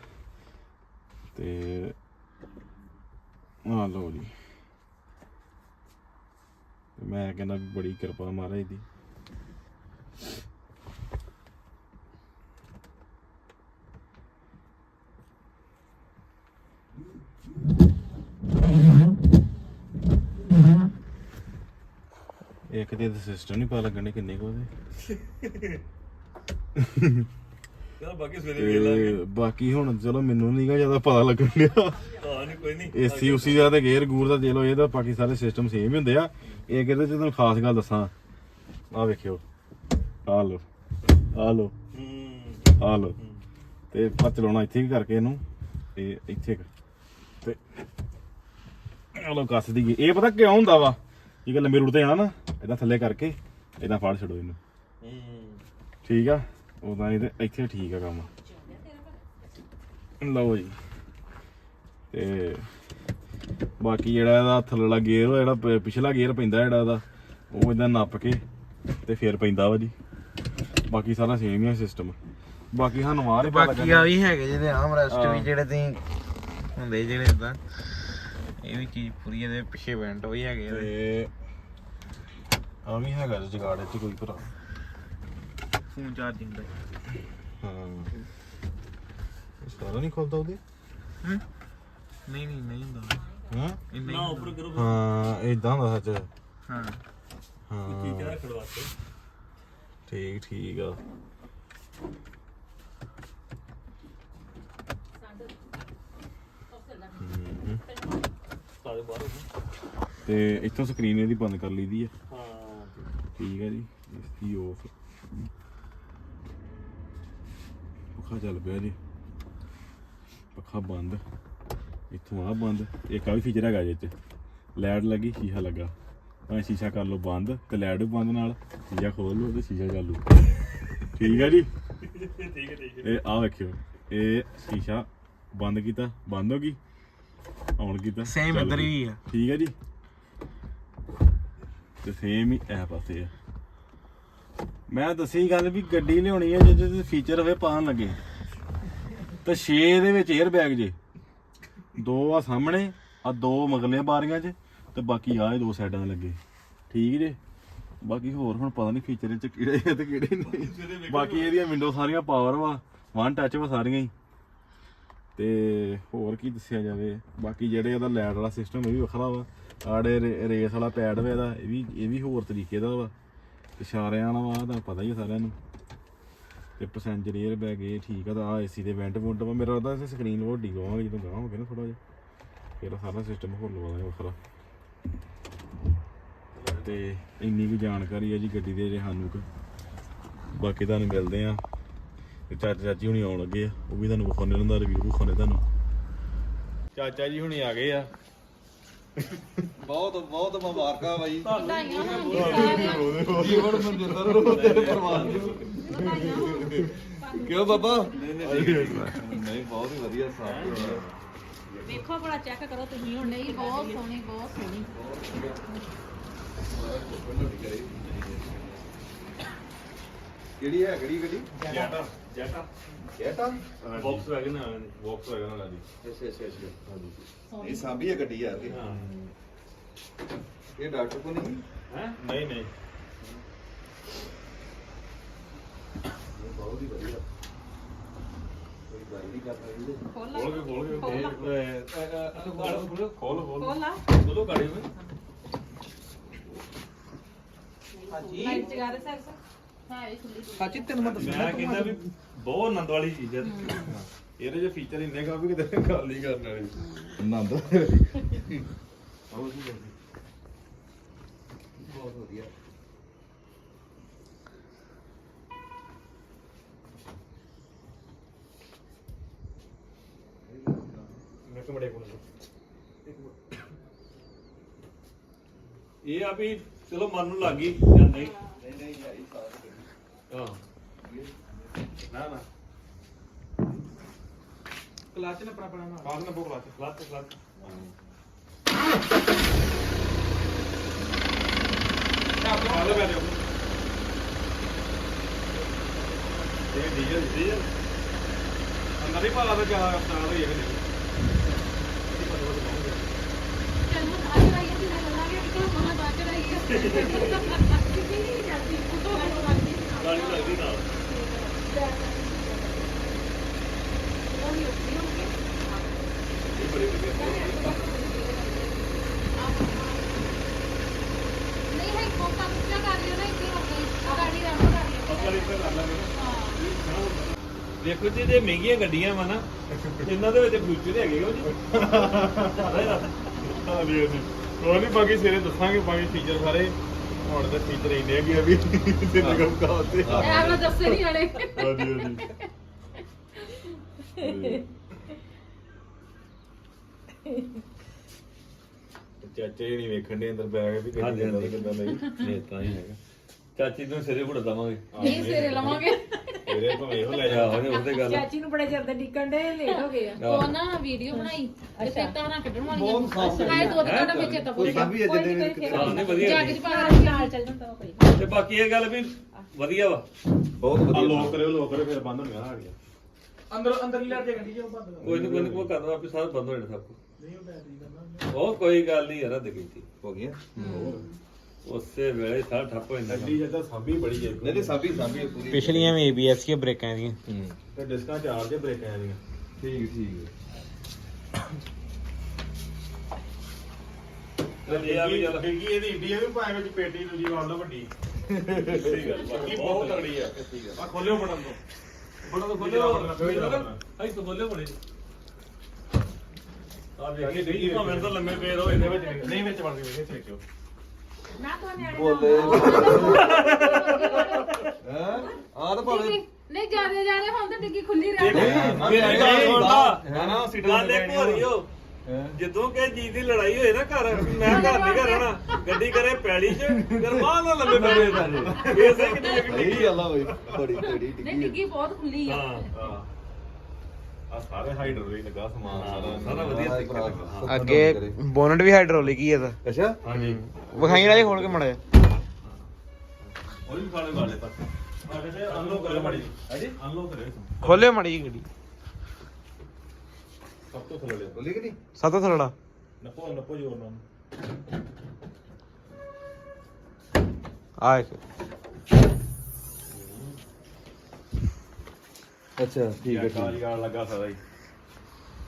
ਤੇ ਆ ਲੋ ਜੀ। ਮੈਂ ਕਹਿੰਦਾ ਬੜੀ ਕਿਰਪਾ ਮਹਾਰਾਜ ਦੀ। ਇੱਕ ਦੇ ਸਿਸਟਮ ਨਹੀਂ ਪਤਾ ਲੱਗਣੇ ਕਿੰਨੇ ਕੋ ਉਹਦੇ। ਚਲ ਬਾਕੀ ਸਵੇਰੇ ਵੇਖ ਲਾਂਗੇ। ਤੇ ਬਾਕੀ ਹੁਣ ਚਲੋ ਮੈਨੂੰ ਨਹੀਂਗਾ ਜ਼ਿਆਦਾ ਪਤਾ ਲੱਗਣ ਡਿਆ। ਹਾਂ ਨਹੀਂ ਕੋਈ ਨਹੀਂ ਏਸੀ ਉਸੀ ਦਾ ਤੇ ਗੇਅਰ ਗੂਰ ਦਾ ਦੇ ਲੋ ਇਹ ਤਾਂ ਬਾਕੀ ਸਾਰੇ ਸਿਸਟਮ ਸੇਮ ਹੀ ਹੁੰਦੇ ਆ। ਇਹ ਕਿਤੇ ਤੁਹਾਨੂੰ ਖਾਸ ਗੱਲ ਦੱਸਾਂ? ਆ ਵੇਖਿਓ। ਆ ਲੋ ਆ ਲੋ ਆ ਲੋ ਤੇ ਆ ਚਲਾਉਣਾ ਇੱਥੇ ਵੀ ਕਰਕੇ ਇਹਨੂੰ। ਤੇ ਇੱਥੇ। ਤੇ ਆ ਲੋ ਕੱਸ ਦੀ ਇਹ ਪਤਾ ਕਿਉਂ ਹੁੰਦਾ ਵਾ? ਇਹ ਲੰਬੇ ਰੂਟ ਤੇ ਜਾਣਾ ਨਾ। ਇਹਦਾ ਥੱਲੇ ਕਰਕੇ ਇਹਦਾ ਫੜ ਛੱਡੋ ਇਹਨੂੰ। ਹੂੰ। ਠੀਕ ਆ? ਉਦਾਂ ਇਹਦੇ ਇੱਥੇ ਠੀਕ ਆ ਕੰਮ। ਲਓ ਜੀ। ਤੇ ਬਾਕੀ ਜਿਹੜਾ ਇਹਦਾ ਥੱਲੜਾ ਗੇਅਰ ਜਿਹੜਾ ਪ- ਪਿਛਲਾ ਗੇਅਰ ਪੈਂਦਾ ਜਿਹੜਾ ਇਹਦਾ ਉਹ ਇਦਾਂ ਨੱਪ ਕੇ ਤੇ ਫੇਰ ਪੈਂਦਾ ਵਾ ਜੀ। ਬਾਕੀ ਸਾਰਾ ਸੇਮ ਹੀ ਆ ਸਿਸਟਮ ਬਾਕੀ ਸਾਨੂੰ ਆਹ ਬਾਕੀ ਆ ਵੀ ਹੈਗੇ ਜਿਹਦੇ ਆਮ ਰੈਸਟ। ਵੀ ਜਿਹੜੇ ਤੁਸੀਂ ਹੁੰਦੇ ਜਿਹੜੇ ਇਦਾਂ ਇਹ ਵੀ ਚੀਜ਼ ਪੂਰੀ ਇਹਦੇ ਪਿੱਛੇ ਵੈਂਟ ਵੀ ਹੈਗੇ। ਤੇ ਆ ਵੀ ਹੈਗਾ ਜਗਾੜ ਇੱਥੇ ਕੋਈ ਭਰਾ। ਫੋਨ ਚਾਰਜਿੰਗ ਦਾ ਹਾਂ। ਇਹ ਸਾਰਾ ਨਹੀਂ ਖੁੱਲਦਾ ਉਹਦੇ? ਹਮ? ਨਹੀਂ ਨਹੀਂ ਨਹੀਂ ਹੁੰਦਾ। ਹਾਂ? ਇਹ ਨਹੀਂ ਨਾ ਉੱਪਰ ਕਰੋ। ਹਾਂ ਇਦਾਂ ਦਾ ਸੱਚ। ਹਾਂ। ਚੀਜ਼ ਹਾਂ ਰੱਖਣ ਵਾਸਤੇ। ਠੀਕ ਠੀਕ ਆ। ਹਮ। ਦੇ ਬਾਹਰ ਤੇ ਇੱਥੋਂ ਸਕਰੀਨ ਇਹਦੀ ਬੰਦ ਕਰ ਲਈਦੀ ਹੈ ਹਾਂ। ਠੀਕ ਹੈ ਜੀ ਇਸ ਦੀ ਆਫ ਪੱਖਾ ਚੱਲ ਪਿਆ ਜੀ। ਪੱਖਾ ਬੰਦ। ਇੱਥੋਂ ਆ ਬੰਦ। ਆ ਵੀ ਫੀਚਰ ਹੈਗਾ ਜੀ ਇਹ ਚ ਲਾਈਟ ਲੱਗੀ ਸ਼ੀਸ਼ਾ ਲੱਗਾ। ਭਾਵੇਂ ਸ਼ੀਸ਼ਾ ਕਰ ਲਓ ਬੰਦ ਤੇ ਲਾਈਟ ਵੀ ਬੰਦ ਨਾਲ ਸ਼ੀਸ਼ਾ ਖੋਲ ਲਓ ਤੇ ਸ਼ੀਸ਼ਾ ਚਾਲੂ ਠੀਕ ਹੈ ਜੀ? ਠੀਕ ਹੈ ਠੀਕ ਹੈ ਇਹ ਆ ਵੇਖਿਓ। ਇਹ ਸ਼ੀਸ਼ਾ ਬੰਦ ਕੀਤਾ। ਬੰਦ ਹੋ ਗਈ? ਆਨ ਕੀਤਾ। Same ਚੱਲ ਇੱਧਰ। ਹੀ ਆ। ਠੀਕ ਹੈ ਜੀ? ਤੇ ਸੇਮ ਹੀ ਇਹ ਪਾਸੇ ਆ। ਮੈਂ ਦੱਸੀ ਗੱਲ ਵੀ ਗੱਡੀ ਲਿਆਉਣੀ ਹੈ ਜਿਹਦੇ ਤੇ ਫੀਚਰ ਹੋਵੇ ਪਾਣ ਲੱਗੇ। ਤੇ 6 ਦੇ ਵਿੱਚ 에ਅਰ ਬੈਗ ਜੇ। ਦੋ ਆ ਸਾਹਮਣੇ, ਆ ਦੋ ਮਗਲੇ ਬਾਰੀਆਂ 'ਚ, ਤੇ ਬਾਕੀ ਆ ਇਹ ਦੋ ਸਾਈਡਾਂ 'ਤੇ ਲੱਗੇ। ਠੀਕ ਜੇ? ਬਾਕੀ ਹੋਰ ਹੁਣ ਪਤਾ ਨਹੀਂ ਫੀਚਰ ਇਹ 'ਚ ਕਿਹੜੇ ਆ ਤੇ ਕਿਹੜੇ ਨਹੀਂ। ਬਾਕੀ ਇਹਦੀਆਂ ਵਿੰਡੋ ਸਾਰੀਆਂ ਪਾਵਰ ਵਾ ਵਨ ਟੱਚ ਵਾ ਸਾਰੀਆਂ ਹੀ। ਤੇ ਹੋਰ ਕੀ ਦੱਸਿਆ ਜਾਵੇ? ਬਾਕੀ ਜਿਹੜੇ ਉਹਦਾ ਲੈਟ ਵਾਲਾ ਸਿਸਟਮ ਇਹ ਵੀ ਵੱਖਰਾ ਵਾ। ਆੜੇ ਰੇਸ ਵਾਲਾ ਪੈਡ ਵਾ ਇਹਦਾ, ਇਹ ਵੀ ਇਹ ਵੀ ਹੋਰ ਤਰੀਕੇ ਦਾ ਵਾ। ਇਸ਼ਾਰਿਆਂ ਵਾਲਾ ਵਾ ਪਤਾ ਹੀ ਆ ਸਾਰਿਆਂ ਨੂੰ। ਤੇ ਪੈਸੇਂਜਰ 에ਅਰ ਬੈਗ ਇਹ ਠੀਕ ਆ ਤਾਂ ਆ ਏਸੀ ਦੇ ਵੈਂਟ ਵੁੰਟ ਵਾ। ਮੇਰਾ ਉਹਦਾ ਸਕਰੀਨ ਵੱਡੀ ਗਵਾਂਗੇ ਜਦੋਂ ਗਾਂ ਹੋ ਗਿਆ ਨਾ ਥੋੜਾ ਜਿਹਾ। ਫਿਰ ਸਾਰਾ ਸਿਸਟਮ ਹੋਰ ਲਵਾਵਾਂਗੇ ਵੱਖਰਾ। ਤੇ ਇੰਨੀ ਵੀ ਜਾਣਕਾਰੀ ਹੈ ਜੀ ਗੱਡੀ ਦੇ ਜੇ ਸਾਨੂੰ ਬਾਕੀ ਤੁਹਾਨੂੰ ਮਿਲਦੇ ਆ। ਤੇ ਚਾਚਾ ਚਾਚੀ ਹੁਣੀ ਆਉਣ ਲੱਗੇ ਆ। ਉਹ ਵੀ ਤੁਹਾਨੂੰ ਵਿਖਾਉਣੇ ਉਹਨਾਂ ਦਾ ਰਿਵਿਊ ਵਿਖਾਉਣੇ ਤੁਹਾਨੂੰ। ਚਾਚਾ ਜੀ ਹੁਣੀ ਆ ਗਏ ਆ। ਬਹੁਤ ਬਹੁਤ ਮੁਬਾਰਕਾਂ ਬਾਈ। ਜੀਵਨ ਮਨਜਿੰਦਰ ਤੇਰੇ ਪਰਿਵਾਰ ਨੂੰ ਕਿਉਂ ਬਾਬਾ? ਨਹੀਂ ਬਹੁਤ ਹੀ ਵਧੀਆ ਸਾਫ਼ ਵੇਖੋ ਬੜਾ ਚੈੱਕ ਕਰੋ ਤੁਸੀਂ ਹੁਣ ਨਹੀਂ ਬਹੁਤ ਸੋਹਣੀ ਬਹੁਤ ਸੋਹਣੀ। ਕਿਹੜੀ ਹੈ? ਕਿਹੜੀ ਗੱਡੀ? ਜੈਟਾ। ਜੈਟਾ। ਕੈਟਾ ਬਾਕਸ ਵੈਗਨ ਆ ਬਾਕਸ ਵੈਗਨ ਵਾਲਾ ਜੀ। ਅੱਛਾ ਅੱਛਾ ਅੱਛਾ ਇਹ ਸਾਂਭੀ ਹੈ ਗੱਡੀ ਯਾਰ ਹਾਂ। ਇਹ ਡਾਕਟਰ ਕੋ ਨਹੀਂ? ਹੈ? ਨਹੀਂ ਨਹੀਂ। ਬਹੁਤ ਹੀ ਵਧੀਆ। ਕੋਈ ਗੱਲ ਨਹੀਂ ਕਰਦਾ ਇਹਦੇ। ਖੋਲ ਖੋਲ ਕੇ ਖੋਲ ਕੇ। ਖੋਲ ਖੋਲ ਖੋਲ ਲਾ। ਖੋਲੋ ਗਾੜੀ ਵਿੱਚ ਲਾਈਟ ਜਗਾ ਦੇ ਸਰ ਹਾਂ ਇਹ ਖੁੱਲੀ ਸੱਚੀ ਤੈਨੂੰ ਮੈਂ ਦੱਸਣਾ ਮੈਂ ਕਹਿੰਦਾ ਵੀ ਬਹੁਤ ਆਨੰਦ ਵਾਲੀ ਚੀਜ਼ ਹੈ ਇਹਦੇ ਜੇ ਫੀਚਰ ਇੰਨੇ ਕਾ ਵੀ ਕਿਤੇ ਗੱਲ ਨਹੀਂ ਕਰਨ ਵਾਲੀ। ਆਨੰਦ। ਬਹੁਤ ਹੀ ਜਲਦੀ ਬਹੁਤ ਵਧੀਆ। ਮੈਂ ਕਿ ਬੜੇ ਕੋਲ ਇਹ ਆ ਵੀ ਚਲੋ ਮਨ ਨੂੰ ਲੱਗ ਗਈ ਜਾਂ ਨਹੀਂ। ਨਹੀਂ ਨਹੀਂ ਯਾਰ ਇਹ ਹਾਂ ਨਾ ਨਾ ਕਲਾਚ ਨੇ ਆਪਣਾ ਆਪਣਾ ਨਾਲ ਬਾਅਦ ਨਾ ਬੋਲਾ ਚ ਲੱਤ ਲੱਤ ਹਾਲੇ ਬੈ ਜਾਓ ਇਹ ਡੀਜ਼ਲ ਡੀਜ਼ਲ ਅੰਦਰ ਹੀ ਪਾਲਾ ਤੇ ਜ਼ਿਆਦਾ ਰਫਤਾਰ ਹੋਈ ਹੈ ਕਿ ਨਹੀਂ ਚੱਲ ਹੁਣ ਅੱਜ ਰਾਈਏ ਤੇ ਲੱਲਾਂਗੇ ਕਿ ਮਹਾਂ ਬਾਅਦ ਚ ਰਾਈਏ ਕਿਤੇ ਨਹੀਂ ਜਾਂਦੀ ਗਾੜੀ ਲੱਗਦੀ ਨਾਲ ਇਹ ਬੜੀ ਵਧੀਆ ਨਹੀਂ ਹੈ ਕੋਕਾ ਕੁੱਤਾ ਕਰ ਲਿਓ ਨਾ ਇੱਥੇ ਹੋ ਗਈ ਗਾੜੀ ਰਾਮ ਕਰ ਲਿਓ ਅਸਲ ਇਸ ਤੇ ਕਰ ਲਾਂਗੇ ਦੇਖੋ ਜੀ ਜੇ ਮਹਿੰਗੀਆਂ ਗੱਡੀਆਂ ਵਾ ਨਾ ਇਹਨਾਂ ਦੇ ਵਿੱਚ ਫਿਊਚਰ ਹੈਗੇ ਹੋ ਜੀ? ਹਾਂ ਜੀ ਜੀ ਕੋਈ ਨਹੀਂ ਬਾਕੀ ਸਿਰੇ ਦੱਸਾਂਗੇ ਬਾਕੀ ਫੀਚਰ ਸਾਰੇ। ਹੁਣ ਤਾਂ ਫੀਚਰ ਇੰਨੇ ਹੈਗੇ ਆ ਵੀ ਜ਼ਿੰਦਗੀ ਮੁਕਾ ਉੱਤੇ ਐ ਮੈਂ ਦੱਸੇ ਨਹੀਂ ਹਲੇ ਹਾਂਜੀ ਹਾਂਜੀ। ਚਾਚੇ ਨਹੀਂ ਵੇਖਣ ਦੇ ਅੰਦਰ ਬੈਗ ਵੀ ਹਾਂਜੀ। ਕਿੱਦਾਂ ਨਹੀਂ। ਇਹ ਤਾਂ ਹੀ ਹੈਗਾ। ਚਾਚੀ ਨੂੰ ਸਿਰੇ ਘੁੜ ਦਵਾਂਗੇ। ਨਹੀਂ ਸਿਰੇ ਲਵਾਂਗੇ। ਤੇਰੇ ਤੋਂ ਇਹੋ ਲੈ ਜਾ ਆਹੋ ਉਹਦੇ ਗੱਲ ਚਾਚੀ ਨੂੰ ਬੜੇ ਚਿਰ ਦੇ ਡਿੱਕਣ ਦੇ ਲੇਟ ਹੋ ਗਏ ਆ। ਉਹ ਨਾ ਵੀਡੀਓ ਬਣਾਈ ਤੇ ਫਿਰ ਤਾਰਾਂ ਕੱਢਣ ਵਾਲੀਆਂ ਬਹੁਤ ਸਾਫ਼ ਦੋ ਦਿਨ ਵਿੱਚ ਚੇਤਾ ਭੁੱਲ ਵਧੀਆ। ਜੱਗ। ਚ ਪਾ ਚੱਲ ਜਾਂਦਾ ਕੋਈ। ਤੇ ਬਾਕੀ ਇਹ ਗੱਲ ਵੀ ਵਧੀਆ ਵਾ। ਬਹੁਤ ਆ ਵਧੀਆ ਲੋਕ ਕਰਿਓ ਲੋਕ ਕਰਿਓ ਫਿਰ ਬੰਦ ਹੋਣਾ ਆ ਗਿਆ ਅੰਦਰ ਅੰਦਰ ਹੀ ਲੈ ਕੇ ਗੱਡੀ ਜੋ ਬੰਦ ਕੋਈ ਨਹੀਂ ਕੋਈ ਨਹੀਂ ਕੋਈ ਆਪੇ ਸਾਰਾ ਬੰਦ ਹੋ ਜਾਣਾ ਸਭ ਕੁਝ ਨਹੀਂ ਉਹ ਬੈਟਰੀ ਕਰਨਾ ਉਹ ਕੋਈ ਗੱਲ ਨਹੀਂ ਯਾਰ ਅੱਧ ਕੀਤੀ ਹੋ ਗਿਆ ਉਸੇ ਵੇਲੇ ਸਾਰਾ ਠੱਪ ਹੋ ਜਾਂਦਾ ਗੱਡੀ ਜਿੱਦਾਂ ਸਾਂਭੀ ਬੜੀ ਜੇ ਨਹੀਂ ਨਹੀਂ ਸਾਂਭੀ ਸਾਂਭੀ ਹੈ ਪੂਰੀ। ਪਿਛਲੀਆਂ ਵੀ ABS ਦੀਆਂ ਬ੍ਰੇਕਾਂ ਦੀਆਂ ਹੂੰ। ਤੇ ਡਿਸਕਾਂ ਚਾਰ ਜੇ ਬ੍ਰੇਕਾਂ ਆਦੀਆਂ ਠੀਕ ਠੀਕ ਤੇ ਇਹ ਆ ਵੀ ਚੱਲ। ਡਿੱਗੀ ਇਹਦੀ ਇੰਡੀਆ ਵੀ ਭਾਵੇਂ ਵਿੱਚ ਪੇਟੀ ਦੂਜੀ ਵਾਲ ਲਓ ਵੱਡੀ। ਸਹੀ ਗੱਲ ਬਾਕੀ ਬਹੁਤ ਤਗੜੀ ਆ। ਆ। ਖੋਲਿਓ ਬਟਨ ਤੋਂ। ਬੜਾ ਤਾਂ ਖੋਲਿਓ। ਆਈ ਤਾਂ ਖੋਲਿਓ ਬੜੇ। ਆ ਵੇਖੀ ਭਾਵੇਂ ਤਾਂ ਲੰਮੇ ਪਏ ਰਹੋ ਇਹਦੇ ਵਿੱਚ ਨਹੀਂ ਵਿੱਚ ਵੜ ਗਏ ਇੱਥੇ ਕਿਉਂ ਨਾ ਤੋਂ ਨਿਆਣੇ ਬੋਲੇ ਹੈ। ਆ ਤਾਂ ਭਾਵੇਂ ਨਹੀਂ ਜਾਦੇ ਜਾਦੇ ਹੁਣ ਤਾਂ ਡਿੱਗੀ ਖੁੱਲੀ ਰਹਿ ਮੇਰੀ ਗੱਲ ਸੁਣਦਾ ਨਾ ਨਾ ਸੀਟ ਗੱਲ ਇੱਕ ਹੋ ਰਹੀ ਹੋ? ਜਦੋਂ ਕਿ ਜੀ ਦੀ ਲੜਾਈ ਹੋਏ ਨਾ ਘਰ ਮੈਂ ਘਰ ਨਹੀਂ ਘਰ ਰਹਿਣਾ। ਗੱਡੀ ਕਰੇ ਪੈਲੀ 'ਚ ਗਰਮਾਨ ਨਾਲ ਲੰਮੇ ਪਏ ਪੈ ਇਹ ਸੇ ਕਿੰਨੀ ਇੱਕ ਸਹੀ ਗੱਲ ਆ ਬਈ। ਬੜੀ ਬੜੀ ਨਹੀਂ ਡਿੱਗੀ ਡਿੱਗੀ ਬਹੁਤ ਖੁੱਲੀ ਆ। ਹਾਂ। ਆ ਸਾਰੇ ਹਾਈਡਰੋਲਿਕ ਲੱਗਾ ਸਮਾਨ ਸਾਰਾ ਸਾਰਾ ਵਧੀਆ ਤਰੀਕੇ ਨਾਲ। ਲੱਗਾ। ਅੱਗੇ ਬੋਨਟ ਵੀ ਹਾਈਡ੍ਰੋਲਿਕ ਹੀ ਇਹਦਾ ਅੱਛਾ? ਹਾਂਜੀ। ਵਿਖਾਈ ਰਾਜੇ ਖੋਲ ਕੇ ਮੜਾ ਉਹ ਵੀ ਖਾਲੇ ਵਾਲੇ ਤੱਕ ਸਾਡੇ ਤੇ ਅਨਲੋਕ ਕਰੇ ਮੜੀ ਹਾਂਜੀ? ਅਨਲੋਕ ਕਰੇ ਖੋਲਿਓ ਮੜੀ ਗੱਡੀ। ਸਭ ਤੋਂ ਥੱਲੇ ਲਿਆ। ਬੋਲੀ ਕਿ ਨਹੀਂ ਸਭ ਤੋਂ ਥਲੜਾ। ਨੱਪੋ ਨੱਪੋ ਜੋਰ ਨਾਲ। ਆ ਇੱਕ। ਅੱਛਾ ਠੀਕ ਹੈ ਕਾਲੀ ਠੀਕ ਗਾਲ ਲੱਗਾ ਸਾਰਾ ਹੀ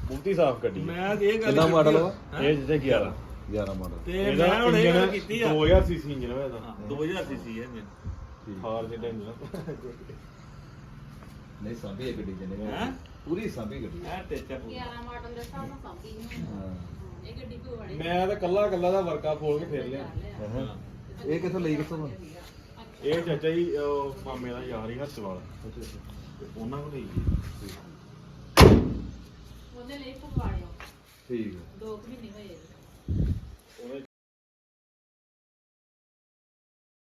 ਬਹੁਤੀ ਸਾਫ਼ ਗੱਡੀ ਹੈ। ਮੈਂ ਇਹ ਗੱਲ ਕਿੰਨਾ ਮਾਡਲ ਵਾ? ਇਹ ਜਿਹਦੇ 11 11 ਮਾਡਲ ਤੇ ਮੈਂ ਹੁਣ ਇਹ ਗੱਲ ਕੀਤੀ ਆ। 2000 ਸੀਸੀ ਇੰਜਨ ਹੋਇਆ ਇਹਦਾ। 2000 ਸੀਸੀ ਹੈ ਮੈਂ ਥਾਰ ਜਿਹੜਾ ਇੰਜਨ ਨਹੀਂ ਸਾਂਭੀ ਹੈ ਗੱਡੀ ਜਨੇ ਹੈਂ? ਪੂਰੀ ਸਾਂਭੀ ਗੱਡੀ। ਇਹ ਟੇਚਾ 11 ਮਾਡਲ ਦੇ ਹਿਸਾਬ ਨਾਲ ਸਾਂਭੀ ਨਹੀਂ ਹਾਂ। ਇਹ ਗੱਡੀ ਕੋਈ ਵੜੇ? ਮੈਂ ਤਾਂ ਕੱਲਾ ਕੱਲਾ ਦਾ ਵਰਕਾ ਖੋਲ ਕੇ ਫੇਰ ਲਿਆ। ਹਾਂ। ਇਹ ਕਿੱਥੋਂ ਲਈ ਕਿੱਥੋਂ ਵਾ? ਇਹ ਚਾਚਾ ਜੀ ਉਹ ਮਾਮੇ ਦਾ ਯਾਰ ਹੀ ਹੱਥ ਵਾਲਾ। ਤੇ ਉਹਨਾਂ ਕੋਲ ਲਈ ਉਹਨੇ ਲਈ ਪਵਾੜਿਓ ਠੀਕ ਹੈ 2 ਮਹੀਨੇ ਹੋਏ ਇਹਦੇ।